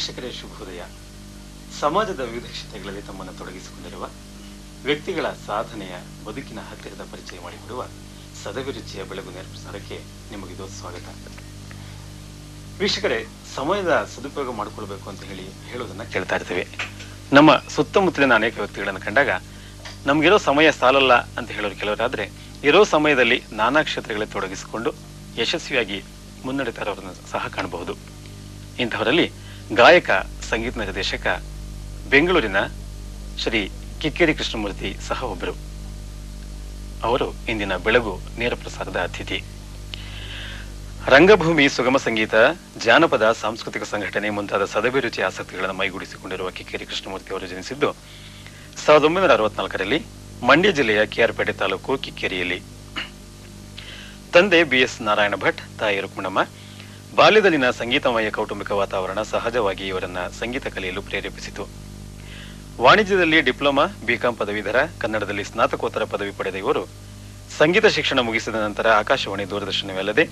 ನಮಸ್ಕಾರ ವೀಕ್ಷಕರೇ, ಶುಭೋದಯ. ಸಮಾಜದ ವಿವಿಧ ಕ್ಷೇತ್ರಗಳಲ್ಲಿ ತಮ್ಮನ್ನು ತೊಡಗಿಸಿಕೊಂಡಿರುವ ವ್ಯಕ್ತಿಗಳ ಸಾಧನೆಯ ಬದುಕಿನ ಹತ್ತಿರದ ಪರಿಚಯ ಮಾಡಿಕೊಡುವ ಸದಭಿರುಚಿಯ ಬೆಳಗು ನೇರ್ಪಸಾರಕ್ಕೆ ನಿಮಗಿದು ಸ್ವಾಗತ. ವೀಕ್ಷಕರೇ, ಸಮಯದ ಸದುಪಯೋಗ ಮಾಡಿಕೊಳ್ಬೇಕು ಅಂತ ಹೇಳಿ ಹೇಳೋದನ್ನ ಕೇಳ್ತಾ ಇರ್ತೇವೆ. ನಮ್ಮ ಸುತ್ತಮುತ್ತಲಿನ ಅನೇಕ ವ್ಯಕ್ತಿಗಳನ್ನು ಕಂಡಾಗ ನಮಗಿರೋ ಸಮಯ ಸಾಲಲ್ಲ ಅಂತ ಹೇಳೋರು ಕೆಲವರಾದ್ರೆ ಇರೋ ಸಮಯದಲ್ಲಿ ನಾನಾ ಕ್ಷೇತ್ರಗಳಲ್ಲಿ ತೊಡಗಿಸಿಕೊಂಡು ಯಶಸ್ವಿಯಾಗಿ ಮುನ್ನಡೆತರವರನ್ನು ಸಹ ಕಾಣಬಹುದು. ಇಂಥವರಲ್ಲಿ ಗಾಯಕ, ಸಂಗೀತ ನಿರ್ದೇಶಕ, ಬೆಂಗಳೂರಿನ ಶ್ರೀ ಕಿಕ್ಕೇರಿ ಕೃಷ್ಣಮೂರ್ತಿ ಸಹ ಒಬ್ಬರು ಅವರು ಇಂದಿನ ಬೆಳಗು ನೇರ ಪ್ರಸಾರದ ಅತಿಥಿ. ರಂಗಭೂಮಿ ಸುಗಮ ಸಂಗೀತ, ಜಾನಪದ ಸಾಂಸ್ಕೃತಿಕ ಸಂಘಟನೆ ಮುಂತಾದ ಸದಭಿರುಚಿ ಆಸಕ್ತಿಗಳನ್ನು ಮೈಗೂಡಿಸಿಕೊಂಡಿರುವ ಕಿಕ್ಕೇರಿ ಕೃಷ್ಣಮೂರ್ತಿ ಅವರು ಜನಿಸಿದ್ದು ಸಾವಿರದ ಒಂಬೈನೂರ ಅರವತ್ನಾಲ್ಕರಲ್ಲಿ ಮಂಡ್ಯ ಜಿಲ್ಲೆಯ ಕೆಆರ್ಪೇಟೆ ತಾಲೂಕು ಕಿಕ್ಕೇರಿಯಲ್ಲಿ. ತಂದೆ ಬಿ ಎಸ್ ನಾರಾಯಣ ಭಟ್, ತಾಯಿ ರುಕ್ಮಣಮ್ಮ ಬಾಲ್ಯದಲ್ಲಿನ ಸಂಗೀತಮಯ ಕೌಟುಂಬಿಕ ವಾತಾವರಣ ಸಹಜವಾಗಿ ಇವರನ್ನ ಸಂಗೀತ ಕಲಿಯಲು ಪ್ರೇರೇಪಿಸಿತು. ವಾಣಿಜ್ಯದಲ್ಲಿ ಡಿಪ್ಲೊಮಾ ಬಿಕಾಂ ಪದವೀಧರ, ಕನ್ನಡದಲ್ಲಿ ಸ್ನಾತಕೋತ್ತರ ಪದವಿ ಪಡೆದ ಇವರು ಸಂಗೀತ ಶಿಕ್ಷಣ ಮುಗಿಸಿದ ನಂತರ ಆಕಾಶವಾಣಿ ದೂರದರ್ಶನವಲ್ಲದೆ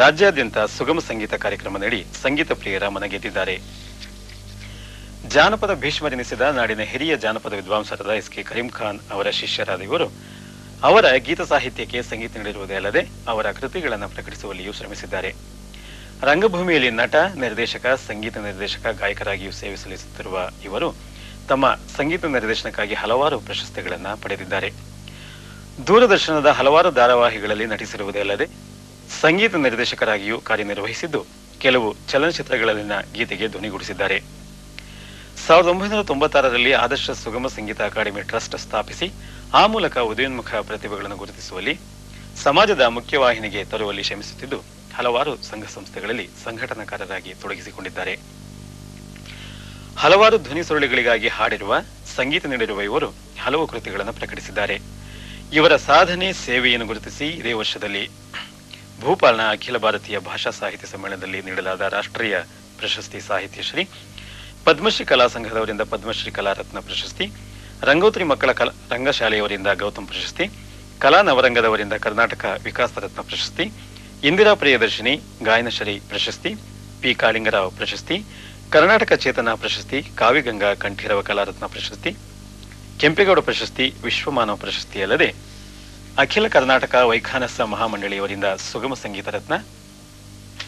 ರಾಜ್ಯಾದ್ಯಂತ ಸುಗಮ ಸಂಗೀತ ಕಾರ್ಯಕ್ರಮ ನೀಡಿ ಸಂಗೀತ ಪ್ರಿಯರ ಮನಗೆದ್ದಿದ್ದಾರೆ ಜಾನಪದ ಭೀಷ್ಮರೆನಿಸಿದ ನಾಡಿನ ಹಿರಿಯ ಜಾನಪದ ವಿದ್ವಾಂಸರಾದ ಎಸ್ ಕೆ ಕರೀಂ ಖಾನ್ ಅವರ ಶಿಷ್ಯರಾದ ಇವರು ಅವರ ಗೀತ ಸಾಹಿತ್ಯಕ್ಕೆ ಸಂಗೀತ ನೀಡಿರುವುದೇ ಅಲ್ಲದೆ ಅವರ ಕೃತಿಗಳನ್ನು ಪ್ರಕಟಿಸುವಲ್ಲಿಯೂ ಶ್ರಮಿಸಿದ್ದಾರೆ. ರಂಗಭೂಮಿಯಲ್ಲಿ ನಟ, ನಿರ್ದೇಶಕ, ಸಂಗೀತ ನಿರ್ದೇಶಕ, ಗಾಯಕರಾಗಿಯೂ ಸೇವೆ ಸಲ್ಲಿಸುತ್ತಿರುವ ಇವರು ತಮ್ಮ ಸಂಗೀತ ನಿರ್ದೇಶನಕ್ಕಾಗಿ ಹಲವಾರು ಪ್ರಶಸ್ತಿಗಳನ್ನು ಪಡೆದಿದ್ದಾರೆ. ದೂರದರ್ಶನದ ಹಲವಾರು ಧಾರಾವಾಹಿಗಳಲ್ಲಿ ನಟಿಸಿರುವುದೇ ಅಲ್ಲದೆ ಸಂಗೀತ ನಿರ್ದೇಶಕರಾಗಿಯೂ ಕಾರ್ಯನಿರ್ವಹಿಸಿದ್ದು ಕೆಲವು ಚಲನಚಿತ್ರಗಳಲ್ಲಿನ ಗೀತೆಗೆ ಧ್ವನಿಗೂಡಿಸಿದ್ದಾರೆ. ಸಾವಿರದ ಒಂಬೈನೂರ ತೊಂಬತ್ತಾರರಲ್ಲಿ ಆದರ್ಶ ಸುಗಮ ಸಂಗೀತ ಅಕಾಡೆಮಿ ಟ್ರಸ್ಟ್ ಸ್ಥಾಪಿಸಿ ಆ ಮೂಲಕ ಉದಯೋನ್ಮುಖ ಪ್ರತಿಭೆಗಳನ್ನು ಗುರುತಿಸುವಲ್ಲಿ ಸಮಾಜದ ಮುಖ್ಯವಾಹಿನಿಗೆ ತರುವಲ್ಲಿ ಶ್ರಮಿಸುತ್ತಿದ್ದು ಹಲವಾರು ಸಂಘ ಸಂಸ್ಥೆಗಳಲ್ಲಿ ಸಂಘಟನಾಕಾರರಾಗಿ ತೊಡಗಿಸಿಕೊಂಡಿದ್ದಾರೆ. ಹಲವಾರು ಧ್ವನಿ ಸುರುಳಿಗಳಿಗಾಗಿ ಹಾಡಿರುವ, ಸಂಗೀತ ನೀಡಿರುವ ಇವರು ಹಲವು ಕೃತಿಗಳನ್ನು ಪ್ರಕಟಿಸಿದ್ದಾರೆ. ಇವರ ಸಾಧನೆ, ಸೇವೆಯನ್ನು ಗುರುತಿಸಿ ಇದೇ ವರ್ಷದಲ್ಲಿ ಭೂಪಾಲ್ನ ಅಖಿಲ ಭಾರತೀಯ ಭಾಷಾ ಸಾಹಿತ್ಯ ಸಮ್ಮೇಳನದಲ್ಲಿ ನೀಡಲಾದ ರಾಷ್ಟ್ರೀಯ ಪ್ರಶಸ್ತಿ ಸಾಹಿತ್ಯ ಶ್ರೀ ಪದ್ಮಶ್ರೀ ಕಲಾ ಸಂಘದವರಿಂದ ಪದ್ಮಶ್ರೀ ಕಲಾ ರತ್ನ ಪ್ರಶಸ್ತಿ, ರಂಗೋತ್ರಿ ಮಕ್ಕಳ ಕಲಾ, ರಂಗಶಾಲೆಯವರಿಂದ ಗೌತಮ್ ಪ್ರಶಸ್ತಿ, ಕಲಾ ನವರಂಗದವರಿಂದ ಕರ್ನಾಟಕ ವಿಕಾಸ ರತ್ನ ಪ್ರಶಸ್ತಿ ಇಂದಿರಾ ಪ್ರಿಯದರ್ಶಿನಿ, ಗಾಯನಶ್ರೀ ಪ್ರಶಸ್ತಿ, ಪಿ. ಕಾಳಿಂಗರಾವ್ ಪ್ರಶಸ್ತಿ, ಕರ್ನಾಟಕ ಚೇತನ ಪ್ರಶಸ್ತಿ ಕಾವಿಗಂಗಾ ಕಂಠೀರವ ಕಲಾರತ್ನ ಪ್ರಶಸ್ತಿ, ಕೆಂಪೇಗೌಡ ಪ್ರಶಸ್ತಿ, ವಿಶ್ವಮಾನವ ಪ್ರಶಸ್ತಿ ಅಲ್ಲದೆ ಅಖಿಲ ಕರ್ನಾಟಕ ವೈಖಾನಸ ಮಹಾಮಂಡಳಿಯವರಿಂದ ಸುಗಮ ಸಂಗೀತ ರತ್ನ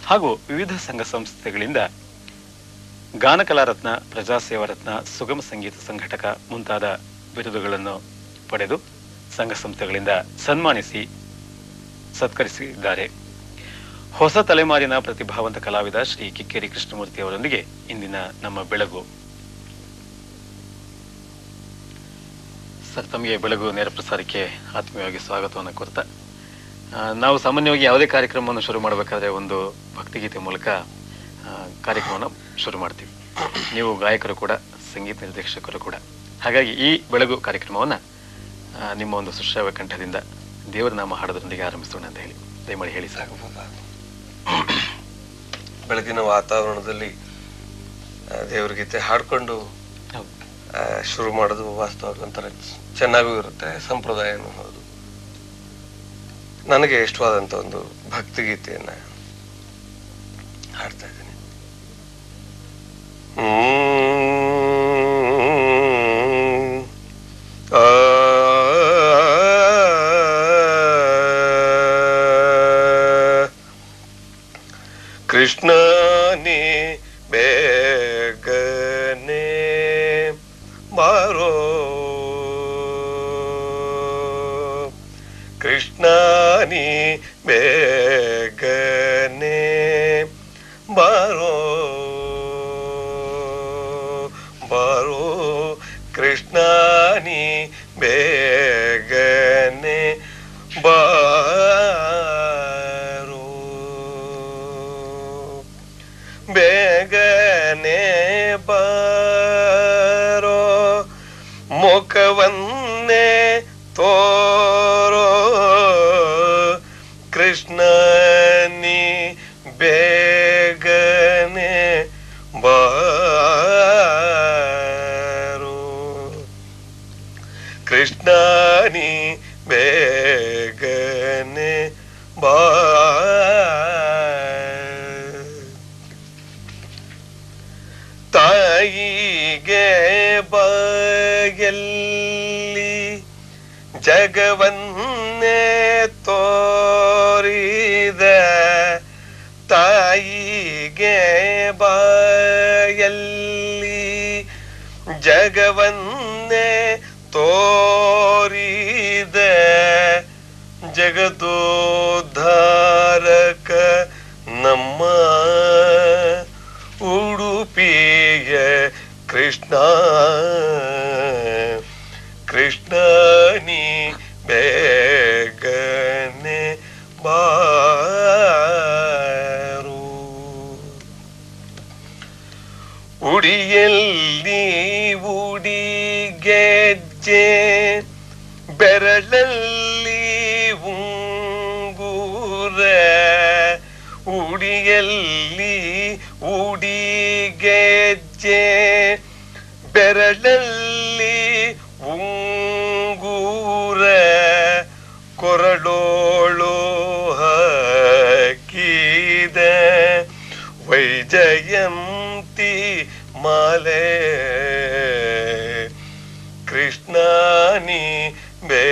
ಹಾಗೂ ವಿವಿಧ ಸಂಘ ಸಂಸ್ಥೆಗಳಿಂದ ಗಾನಕಲಾ ರತ್ನ ಪ್ರಜಾಸೇವಾ ರತ್ನ, ಸುಗಮ ಸಂಗೀತ ಸಂಘಟಕ ಮುಂತಾದ ಬಿರುದುಗಳನ್ನು ಪಡೆದು ಸಂಘ ಸಂಸ್ಥೆಗಳಿಂದ ಸನ್ಮಾನಿಸಿ ಸತ್ಕರಿಸಿದ್ದಾರೆ. ಹೊಸ ತಲೆಮಾರಿನ ಪ್ರತಿಭಾವಂತ ಕಲಾವಿದ ಶ್ರೀ ಕಿಕ್ಕೇರಿ ಕೃಷ್ಣಮೂರ್ತಿ ಅವರೊಂದಿಗೆ ಇಂದಿನ ನಮ್ಮ ಬೆಳಗು. ಸರ್, ತಮಗೆ ಬೆಳಗು ನೇರ ಪ್ರಸಾರಕ್ಕೆ ಆತ್ಮೀಯವಾಗಿ ಸ್ವಾಗತವನ್ನು ಕೋರ್ತಾ ನಾವು ಸಾಮಾನ್ಯವಾಗಿ ಯಾವುದೇ ಕಾರ್ಯಕ್ರಮವನ್ನು ಶುರು ಮಾಡಬೇಕಾದ್ರೆ ಒಂದು ಭಕ್ತಿಗೀತೆ ಮೂಲಕ ಕಾರ್ಯಕ್ರಮವನ್ನು ಶುರು ಮಾಡ್ತೀವಿ. ನೀವು ಗಾಯಕರು ಕೂಡ, ಸಂಗೀತ ನಿರ್ದೇಶಕರು ಕೂಡ. ಹಾಗಾಗಿ ಈ ಬೆಳಗು ಕಾರ್ಯಕ್ರಮವನ್ನು ನಿಮ್ಮ ಒಂದು ಸುಶ್ರಾವ್ಯ ಕಂಠದಿಂದ ದೇವರ ನಾಮ ಹಾಡೋದ್ರೊಂದಿಗೆ ಆರಂಭಿಸೋಣ ಅಂತ ಹೇಳಿ. ದಯಮಾಡಿ ಹೇಳಿ ಆಗ್ಬೋದಾ? ಬೆಳಗಿನ ವಾತಾವರಣದಲ್ಲಿ ದೇವ್ರ ಗೀತೆ ಹಾಡ್ಕೊಂಡು ಶುರು ಮಾಡೋದು ವಾಸ್ತವವಾಗಿ ಒಂಥರ ಚೆನ್ನಾಗೂ ಇರುತ್ತೆ, ಸಂಪ್ರದಾಯನೂ ಹೌದು. ನನಗೆ ಇಷ್ಟವಾದಂತ ಒಂದು ಭಕ್ತಿಗೀತೆಯನ್ನ ಹಾಡ್ತಾ ಇದ್ದೀನಿ. કૃષ્ણની બેગને મારો કૃષ્ણની બેગને મારો મારો કૃષ્ણની બેગ നോക്ക വന്നേ തോരോ കൃഷ്ണനി ബേഗനെ ബാരു കൃഷ്ണനി ബേഗനെ ബാ ಬಾ ಜಗವನ್ನೇ ತೋರಿದ ತಾಯಿಗೆ ಬಾಯಲ್ಲಿ ಜಗವನ್ನೇ ತೋರಿದ ಜಗದೋದ್ಧಾರಕ ನಮ್ಮ ಉಡುಪಿಯ ಕೃಷ್ಣ. ಬೆರಳಲ್ಲಿ ಉಂಗುರ ಉಡಿಯಲ್ಲಿ ಉಡಿಗೆಜ್ಜೆ ಬೆರಳಲ್ಲಿ ಉಂಗೂರ ಕೊರಳೋಳು ಹಾಕಿದ ವೈಜಯಂತಿ ಮಾಲೆ ಕೃಷ್ಣನಿ ಬೇ